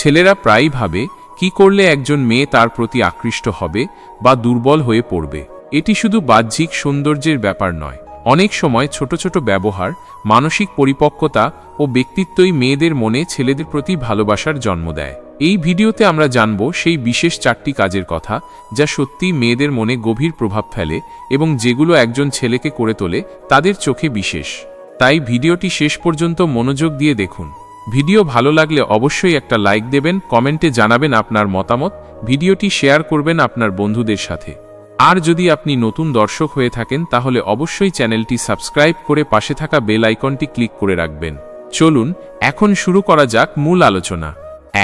ছেলেরা প্রায়ই ভাবে, কি করলে একজন মেয়ে তার প্রতি আকৃষ্ট হবে বা দুর্বল হয়ে পড়বে। এটি শুধু বাহ্যিক সৌন্দর্যের ব্যাপার নয়। অনেক সময় ছোট ছোট ব্যবহার, মানসিক পরিপক্কতা ও ব্যক্তিত্বই মেয়েদের মনে ছেলেদের প্রতি ভালোবাসার জন্ম দেয়। এই ভিডিওতে আমরা জানব সেই বিশেষ চারটি কাজের কথা যা সত্যিই মেয়েদের মনে গভীর প্রভাব ফেলে এবং যেগুলো একজন ছেলেকে করে তোলে তাদের চোখে বিশেষ। তাই ভিডিওটি শেষ পর্যন্ত মনোযোগ দিয়ে দেখুন। ভিডিও ভালো লাগলে অবশ্যই একটা লাইক দেবেন, কমেন্টে জানাবেন আপনার মতামত, ভিডিওটি শেয়ার করবেন আপনার বন্ধুদের সাথে। আর যদি আপনি নতুন দর্শক হয়ে থাকেন, তাহলে অবশ্যই চ্যানেলটি সাবস্ক্রাইব করে পাশে থাকা বেল আইকনটি ক্লিক করে রাখবেন। চলুন, এখন শুরু করা যাক মূল আলোচনা।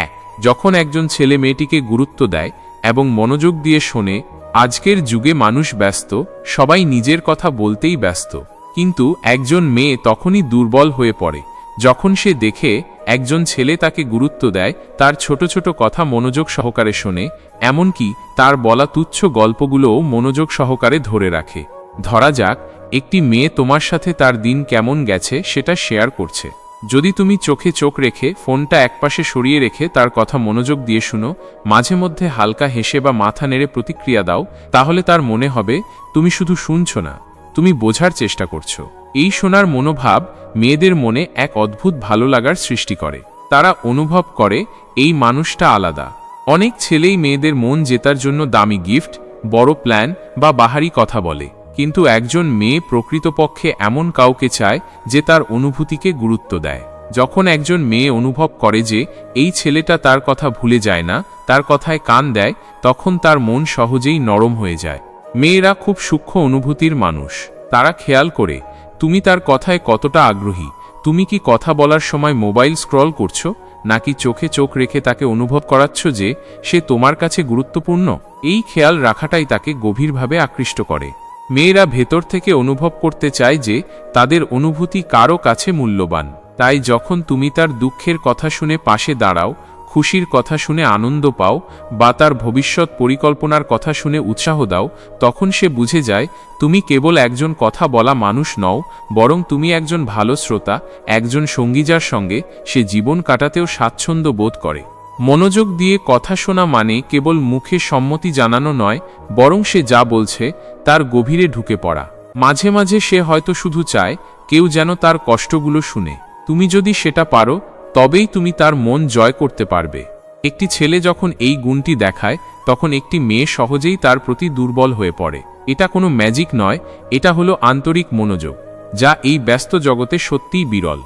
এক, যখন একজন ছেলে মেয়েটিকে গুরুত্ব দেয় এবং মনোযোগ দিয়ে শোনে, আজকের যুগে মানুষ ব্যস্ত, সবাই নিজের কথা বলতেই ব্যস্ত। কিন্তু একজন মেয়ে তখনই দুর্বল হয়ে পড়ে। যখন সে দেখে একজন ছেলে তাকে গুরুত্ব দেয়, তার ছোট ছোট কথা মনোযোগ সহকারে শোনে, এমনকি তার বলা তুচ্ছ গল্পগুলোও মনোযোগ সহকারে ধরে রাখে। ধরা যাক, একটি মেয়ে তোমার সাথে তার দিন কেমন গেছে সেটা শেয়ার করছে। যদি তুমি চোখে চোখ রেখে ফোনটা একপাশে সরিয়ে রেখে তার কথা মনোযোগ দিয়ে শুনো, মাঝে মধ্যে হালকা হেসে বা মাথা নেড়ে প্রতিক্রিয়া দাও, তাহলে তার মনে হবে, তুমি শুধু শুনছ না, তুমি বোঝার চেষ্টা করছ। এই শোনার মনোভাব মেয়েদের মনে এক অদ্ভুত ভালো লাগার সৃষ্টি করে। তারা অনুভব করে, এই মানুষটা আলাদা। অনেক ছেলেই মেয়েদের মন জেতার জন্য দামি গিফট, বড় প্ল্যান বা বাহারি কথা বলে। কিন্তু একজন মেয়ে প্রকৃতপক্ষে এমন কাউকে চায় যে তার অনুভূতিকে গুরুত্ব দেয়। যখন একজন মেয়ে অনুভব করে যে এই ছেলেটা তার কথা ভুলে যায় না, তার কথায় কান দেয়, তখন তার মন সহজেই নরম হয়ে যায়। মেয়েরা খুব সূক্ষ্ম অনুভূতির মানুষ। তারা খেয়াল করে তুমি তার কথায় কতটা আগ্রহী? তুমি কি কথা বলার সময় মোবাইল স্ক্রল করছ? নাকি চোখে চোখ রেখে তাকে অনুভব করাচ্ছ যে সে তোমার কাছে গুরুত্বপূর্ণ? এই খেয়াল রাখাটাই তাকে গভীরভাবে আকৃষ্ট করে। মেয়েরা ভেতর থেকে অনুভব করতে চায় যে তাদের অনুভূতি কারও কাছে মূল্যবান। তাই যখন তুমি তার দুঃখের কথা শুনে পাশে দাঁড়াও খুশির কথা শুনে আনন্দ পাও বা তার ভবিষ্যৎ পরিকল্পনার কথা শুনে উৎসাহ দাও, তখন সে বুঝে যায়, তুমি কেবল একজন কথা বলা মানুষ নও, বরং তুমি একজন ভালো শ্রোতা, একজন সঙ্গীজার সঙ্গে সে জীবন কাটাতেও স্বাচ্ছন্দ্য বোধ করে। মনোযোগ দিয়ে কথা শোনা মানে কেবল মুখে সম্মতি জানানো নয়, বরং সে যা বলছে তার গভীরে ঢুকে পড়া। মাঝে মাঝে সে হয়তো শুধু চায়, কেউ যেন তার কষ্টগুলো শুনে। তুমি যদি সেটা পারো তবেই তুমি তার মন জয় করতে পারবে। একটি ছেলে যখন এই গুণটি দেখায়, তখন একটি মেয়ে সহজেই তার প্রতি দুর্বল হয়ে পড়ে। এটা কোনো ম্যাজিক নয়, এটা হলো আন্তরিক মনোযোগ, যা এই ব্যস্ত জগতে সত্যিই বিরল।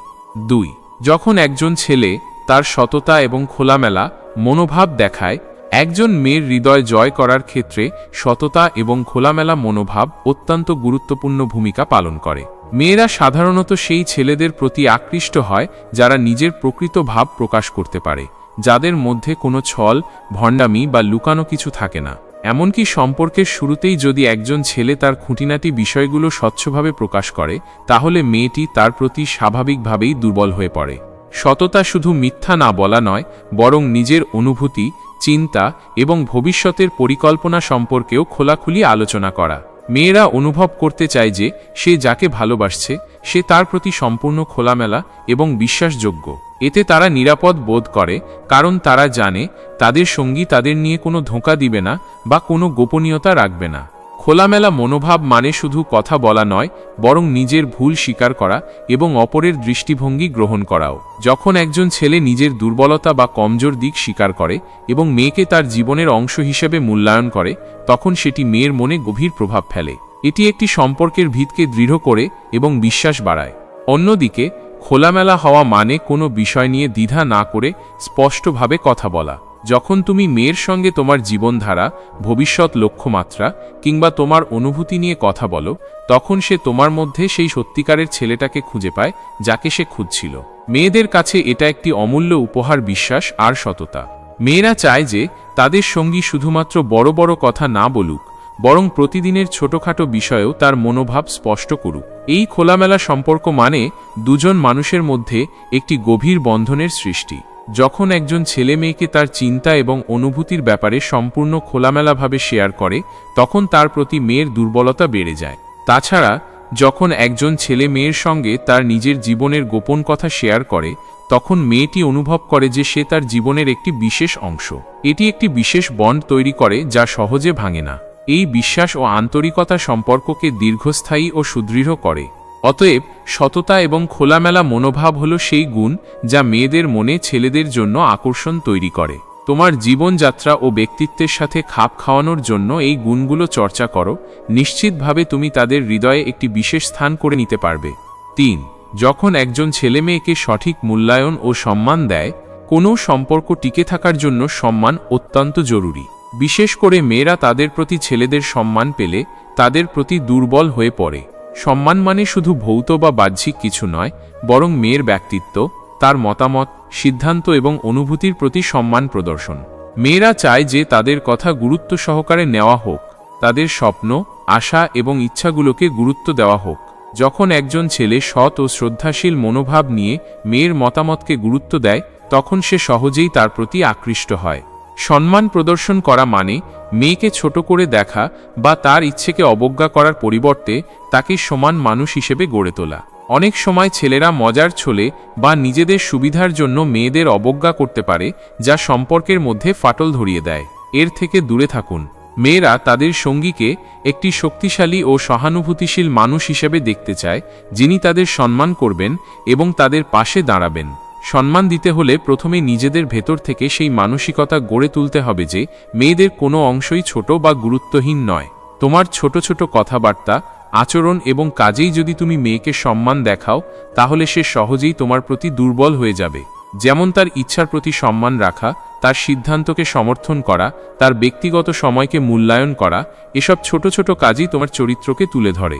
দুই, যখন একজন ছেলে তার সততা এবং খোলামেলা, মনোভাব দেখায়, একজন মেয়ের হৃদয় জয় করার ক্ষেত্রে সততা এবং খোলামেলা মনোভাব অত্যন্ত গুরুত্বপূর্ণ ভূমিকা পালন করে। মেয়েরা সাধারণত সেই ছেলেদের প্রতি আকৃষ্ট হয় যারা নিজের প্রকৃত ভাব প্রকাশ করতে পারে, যাদের মধ্যে কোনো ছল, ভণ্ডামি বা লুকানো কিছু থাকে না। এমনকি সম্পর্কের শুরুতেই যদি একজন ছেলে তার খুঁটিনাটি বিষয়গুলো স্বচ্ছভাবে প্রকাশ করে, তাহলে মেয়েটি তার প্রতি স্বাভাবিকভাবেই দুর্বল হয়ে পড়ে। সততা শুধু মিথ্যা না বলা নয়, বরং নিজের অনুভূতি, চিন্তা এবং ভবিষ্যতের পরিকল্পনা সম্পর্কেও খোলাখুলি আলোচনা করা। মেয়েরা অনুভব করতে চায় যে সে যাকে ভালোবাসছে, সে তার প্রতি সম্পূর্ণ খোলামেলা এবং বিশ্বাসযোগ্য। এতে তারা নিরাপদ বোধ করে, কারণ তারা জানে তাদের সঙ্গী তাদের নিয়ে কোনো ধোঁকা দিবে না বা কোনো গোপনীয়তা রাখবে না। খোলামেলা মনোভাব মানে শুধু কথা বলা নয়, বরং নিজের ভুল স্বীকার করা এবং অপরের দৃষ্টিভঙ্গি গ্রহণ করাও। যখন একজন ছেলে নিজের দুর্বলতা বা কমজোর দিক স্বীকার করে এবং মেয়েকে তার জীবনের অংশ হিসেবে মূল্যায়ন করে, তখন সেটি মেয়ের মনে গভীর প্রভাব ফেলে। এটি একটি সম্পর্কের ভিতকে দৃঢ় করে এবং বিশ্বাস বাড়ায়। অন্যদিকে, খোলামেলা হওয়া মানে কোনো বিষয় নিয়ে দ্বিধা না করে স্পষ্টভাবে কথা বলা। যখন তুমি মেয়ের সঙ্গে তোমার জীবনধারা, ভবিষ্যৎ লক্ষ্যমাত্রা কিংবা তোমার অনুভূতি নিয়ে কথা বলো, তখন সে তোমার মধ্যে সেই সত্যিকারের ছেলেটাকে খুঁজে পায় যাকে সে খুঁজছিল। মেয়েদের কাছে এটা একটি অমূল্য উপহার বিশ্বাস আর সততা। মেয়েরা চায় যে তাদের সঙ্গী শুধুমাত্র বড় বড় কথা না বলুক, বরং প্রতিদিনের ছোটখাটো বিষয়েও তার মনোভাব স্পষ্ট করুক। এই খোলামেলা সম্পর্ক মানে দুজন মানুষের মধ্যে একটি গভীর বন্ধনের সৃষ্টি। যখন একজন ছেলে মেয়েকে তার চিন্তা এবং অনুভূতির ব্যাপারে সম্পূর্ণ খোলামেলাভাবে শেয়ার করে, তখন তার প্রতি মেয়ের দুর্বলতা বেড়ে যায়। তাছাড়া, যখন একজন ছেলে মেয়ের সঙ্গে তার নিজের জীবনের গোপন কথা শেয়ার করে, তখন মেয়েটি অনুভব করে যে সে তার জীবনের একটি বিশেষ অংশ। এটি একটি বিশেষ বন্ড তৈরি করে যা সহজে ভাঙে না। এই বিশ্বাস ও আন্তরিকতা সম্পর্ককে দীর্ঘস্থায়ী ও সুদৃঢ় করে। অতএব সততা এবং খোলামেলা মনোভাব হল সেই গুণ যা মেয়েদের মনে ছেলেদের জন্য আকর্ষণ তৈরি করে। তোমার জীবনযাত্রা ও ব্যক্তিত্বের সাথে খাপ খাওয়ানোর জন্য এই গুণগুলো চর্চা করো। নিশ্চিতভাবে তুমি তাদের হৃদয়ে একটি বিশেষ স্থান করে নিতে পারবে। তিন, যখন একজন ছেলে মেয়েকে সঠিক মূল্যায়ন ও সম্মান দেয়, কোনো সম্পর্ক টিকে থাকার জন্য সম্মান অত্যন্ত জরুরি। বিশেষ করে মেয়েরা তাদের প্রতি ছেলেদের সম্মান পেলে তাদের প্রতি দুর্বল হয়ে পড়ে। সম্মান মানে শুধু ভৌত বা বাহ্যিক কিছু নয়, বরং মেয়ের ব্যক্তিত্ব, তার মতামত, সিদ্ধান্ত এবং অনুভূতির প্রতি সম্মান প্রদর্শন। মেয়েরা চায় যে তাদের কথা গুরুত্ব সহকারে নেওয়া হোক, তাদের স্বপ্ন, আশা এবং ইচ্ছাগুলোকে গুরুত্ব দেওয়া হোক। যখন একজন ছেলে সৎ ও শ্রদ্ধাশীল মনোভাব নিয়ে মেয়ের মতামতকে গুরুত্ব দেয়, তখন সে সহজেই তার প্রতি আকৃষ্ট হয়। সম্মান প্রদর্শন করা মানে মেয়েকে ছোট করে দেখা বা তার ইচ্ছেকে অবজ্ঞা করার পরিবর্তে তাকে সমান মানুষ হিসেবে গড়ে তোলা। অনেক সময় ছেলেরা মজার ছলে বা নিজেদের সুবিধার জন্য মেয়েদের অবজ্ঞা করতে পারে, যা সম্পর্কের মধ্যে ফাটল ধরিয়ে দেয়। এর থেকে দূরে থাকুন। মেয়েরা তাদের সঙ্গীকে একটি শক্তিশালী ও সহানুভূতিশীল মানুষ হিসেবে দেখতে চায়, যিনি তাদের সম্মান করবেন এবং তাদের পাশে দাঁড়াবেন। সম্মান দিতে হলে প্রথমে নিজেদের ভেতর থেকে সেই মানসিকতা গড়ে তুলতে হবে যে, মেয়েদের কোনো অংশই ছোট বা গুরুত্বহীন নয়। তোমার ছোট ছোট কথাবার্তা, আচরণ এবং কাজেই যদি তুমি মেয়েকে সম্মান দেখাও, তাহলে সে সহজেই তোমার প্রতি দুর্বল হয়ে যাবে। যেমন তার ইচ্ছার প্রতি সম্মান রাখা, তার সিদ্ধান্তকে সমর্থন করা, তার ব্যক্তিগত সময়কে মূল্যায়ন করা, এসব ছোট ছোট কাজই তোমার চরিত্রকে তুলে ধরে।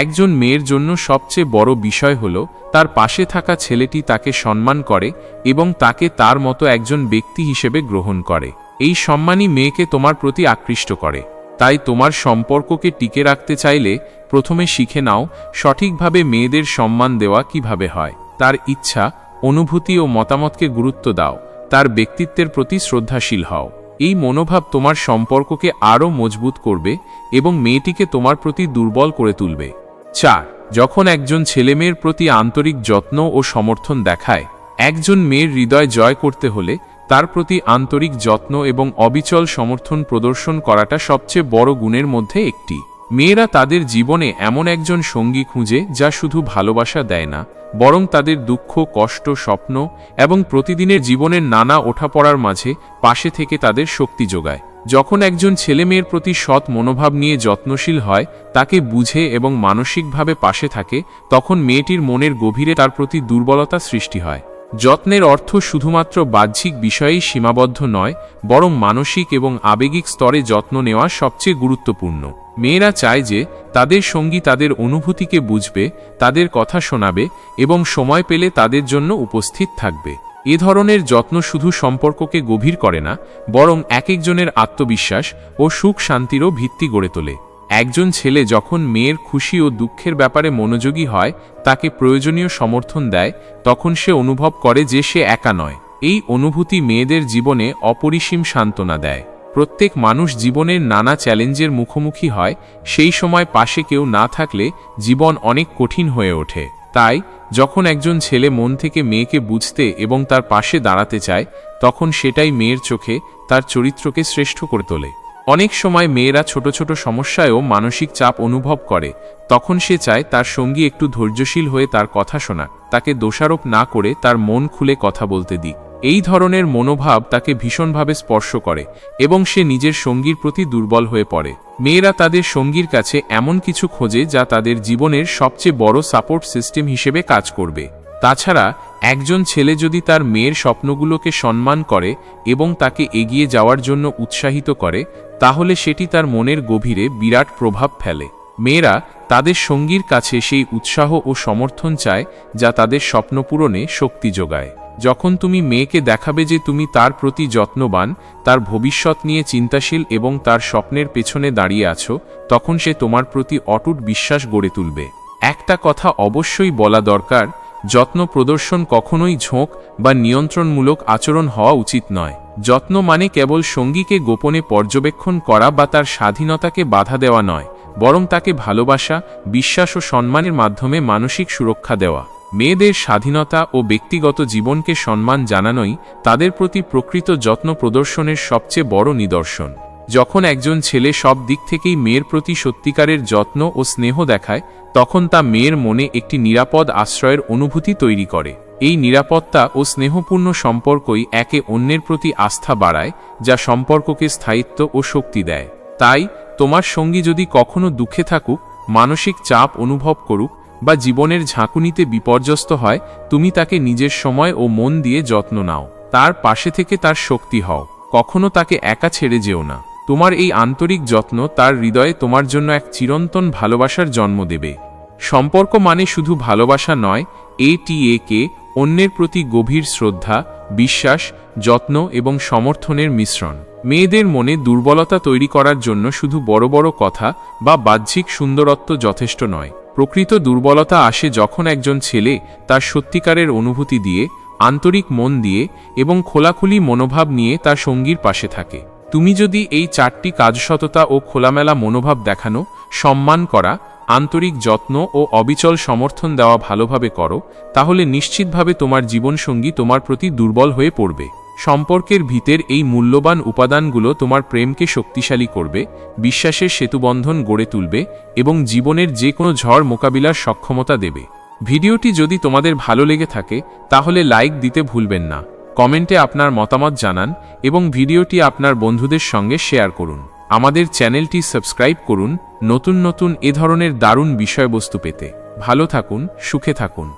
একজন মেয়ের জন্য সবচেয়ে বড় বিষয় হল, তার পাশে থাকা ছেলেটি তাকে সম্মান করে এবং তাকে তার মতো একজন ব্যক্তি হিসেবে গ্রহণ করে। এই সম্মানই মেয়েকে তোমার প্রতি আকৃষ্ট করে। তাই তোমার সম্পর্ককে টিকে রাখতে চাইলে প্রথমে শিখে নাও সঠিকভাবে মেয়েদের সম্মান দেওয়া কীভাবে হয়। তার ইচ্ছা, অনুভূতি ও মতামতকে গুরুত্ব দাও। তার ব্যক্তিত্বের প্রতি শ্রদ্ধাশীল হও। এই মনোভাব তোমার সম্পর্ককে আরও মজবুত করবে এবং মেয়েটিকে তোমার প্রতি দুর্বল করে তুলবে। চার, যখন একজন ছেলেমেয়ের প্রতি আন্তরিক যত্ন ও সমর্থন দেখায়, একজন মেয়ের হৃদয় জয় করতে হলে তার প্রতি আন্তরিক যত্ন এবং অবিচল সমর্থন প্রদর্শন করাটা সবচেয়ে বড় গুণের মধ্যে একটি। মেয়েরা তাদের জীবনে এমন একজন সঙ্গী খুঁজে যা শুধু ভালোবাসা দেয় না, বরং তাদের দুঃখ, কষ্ট, স্বপ্ন এবং প্রতিদিনের জীবনের নানা ওঠাপড়ার মাঝে পাশে থেকে তাদের শক্তি যোগায়। যখন একজন ছেলে মেয়ের প্রতি সৎ মনোভাব নিয়ে যত্নশীল হয়, তাকে বুঝে এবং মানসিকভাবে পাশে থাকে, তখন মেয়েটির মনের গভীরে তার প্রতি দুর্বলতা সৃষ্টি হয়। যত্নের অর্থ শুধুমাত্র বাহ্যিক বিষয়েই সীমাবদ্ধ নয়, বরং মানসিক এবং আবেগিক স্তরে যত্ন নেওয়া সবচেয়ে গুরুত্বপূর্ণ। মেয়েরা চায় যে, তাদের সঙ্গী তাদের অনুভূতিকে বুঝবে, তাদের কথা শোনাবে এবং সময় পেলে তাদের জন্য উপস্থিত থাকবে। এ ধরনের যত্ন শুধু সম্পর্ককে গভীর করে না, বরং এক একজনের আত্মবিশ্বাস ও সুখ শান্তিরও ভিত্তি গড়ে তোলে। একজন ছেলে যখন মেয়ের খুশি ও দুঃখের ব্যাপারে মনোযোগী হয়, তাকে প্রয়োজনীয় সমর্থন দেয়, তখন সে অনুভব করে যে সে একা নয়। এই অনুভূতি মেয়েদের জীবনে অপরিসীম সান্ত্বনা দেয়। প্রত্যেক মানুষ জীবনের নানা চ্যালেঞ্জের মুখোমুখি হয়, সেই সময় পাশে কেউ না থাকলে জীবন অনেক কঠিন হয়ে ওঠে। তাই, যখন একজন ছেলে মন থেকে মেয়েকে বুঝতে এবং তার পাশে দাঁড়াতে চায়, তখন সেটাই মেয়ের চোখে তার চরিত্রকে শ্রেষ্ঠ করে তোলে। অনেক সময় মেয়েরা ছোট ছোট সমস্যায়ও মানসিক চাপ অনুভব করে। তখন সে চায় তার সঙ্গী একটু ধৈর্যশীল হয়ে তার কথা শোনা তাকে দোষারোপ না করে তার মন খুলে কথা বলতে দিক। এই ধরনের মনোভাব তাকে ভীষণভাবে স্পর্শ করে এবং সে নিজের সঙ্গীর প্রতি দুর্বল হয়ে পড়ে। মেয়েরা তাদের সঙ্গীর কাছে এমন কিছু খোঁজে যা তাদের জীবনের সবচেয়ে বড় সাপোর্ট সিস্টেম হিসেবে কাজ করবে। তাছাড়া, একজন ছেলে যদি তার মেয়ের স্বপ্নগুলোকে সম্মান করে এবং তাকে এগিয়ে যাওয়ার জন্য উৎসাহিত করে, তাহলে সেটি তার মনের গভীরে বিরাট প্রভাব ফেলে। মেয়েরা তাদের সঙ্গীর কাছে সেই উৎসাহ ও সমর্থন চায় যা তাদের স্বপ্ন পূরণে শক্তি যোগায়। যখন তুমি মেয়েকে দেখাবে যে তুমি তার প্রতি যত্নবান, তার ভবিষ্যৎ নিয়ে চিন্তাশীল এবং তার স্বপ্নের পেছনে দাঁড়িয়ে আছো, তখন সে তোমার প্রতি অটুট বিশ্বাস গড়ে তুলবে। একটা কথা অবশ্যই বলা দরকার, যত্ন প্রদর্শন কখনোই ঝোঁক বা নিয়ন্ত্রণমূলক আচরণ হওয়া উচিত নয়। যত্ন মানে কেবল সঙ্গীকে গোপনে পর্যবেক্ষণ করা বা তার স্বাধীনতাকে বাধা দেওয়া নয়, বরং তাকে ভালোবাসা, বিশ্বাস ও সম্মানের মাধ্যমে মানসিক সুরক্ষা দেওয়া। মেয়েদের স্বাধীনতা ও ব্যক্তিগত জীবনকে সম্মান জানানোই তাদের প্রতি প্রকৃত যত্ন প্রদর্শনের সবচেয়ে বড় নিদর্শন। যখন একজন ছেলে সব দিক থেকেই মেয়ের প্রতি সত্যিকারের যত্ন ও স্নেহ দেখায়, তখন তা মেয়ের মনে একটি নিরাপদ আশ্রয়ের অনুভূতি তৈরি করে। এই নিরাপত্তা ও স্নেহপূর্ণ সম্পর্কই একে অন্যের প্রতি আস্থা বাড়ায়, যা সম্পর্ককে স্থায়িত্ব ও শক্তি দেয়। তাই, তোমার সঙ্গী যদি কখনো দুঃখে থাকুক, মানসিক চাপ অনুভব করুক বা জীবনের ঝাঁকুনিতে বিপর্যস্ত হয়, তুমি তাকে নিজের সময় ও মন দিয়ে যত্ন নাও। তার পাশে থেকে তার শক্তি হও। কখনো তাকে একা ছেড়ে যেও না। তোমার এই আন্তরিক যত্ন তার হৃদয়ে তোমার জন্য এক চিরন্তন ভালোবাসার জন্ম দেবে। সম্পর্ক মানে শুধু ভালোবাসা নয় এটিএকে অন্যের প্রতি গভীর শ্রদ্ধা, বিশ্বাস, যত্ন এবং সমর্থনের মিশ্রণ। মেয়েদের মনে দুর্বলতা তৈরি করার জন্য শুধু বড় বড় কথা বা বাহ্যিক সুন্দরত্ব যথেষ্ট নয়। প্রকৃত দুর্বলতা আসে যখন একজন ছেলে তার সত্যিকারের অনুভূতি দিয়ে, আন্তরিক মন দিয়ে এবং খোলাখুলি মনোভাব নিয়ে তার সঙ্গীর পাশে থাকে। তুমি যদি এই চারটি কাজসততা ও খোলামেলা মনোভাব দেখানো, সম্মান করা, আন্তরিক যত্ন ও অবিচল সমর্থন দেওয়া ভালোভাবে করো, তাহলে নিশ্চিতভাবে তোমার জীবনসঙ্গী তোমার প্রতি দুর্বল হয়ে পড়বে। সম্পর্কের ভিতের এই মূল্যবান উপাদানগুলো তোমার প্রেমকে শক্তিশালী করবে, বিশ্বাসের সেতুবন্ধন গড়ে তুলবে এবং জীবনের যে কোনো ঝড় মোকাবিলার সক্ষমতা দেবে। ভিডিওটি যদি তোমাদের ভালো লেগে থাকে, তাহলে লাইক দিতে ভুলবেন না, কমেন্টে আপনার মতামত জানান এবং ভিডিওটি আপনার বন্ধুদের সঙ্গে শেয়ার করুন। আমাদের চ্যানেলটি সাবস্ক্রাইব করুন, নতুন নতুন এ ধরনের দারুণ বিষয়বস্তু পেতে। ভালো থাকুন, সুখে থাকুন।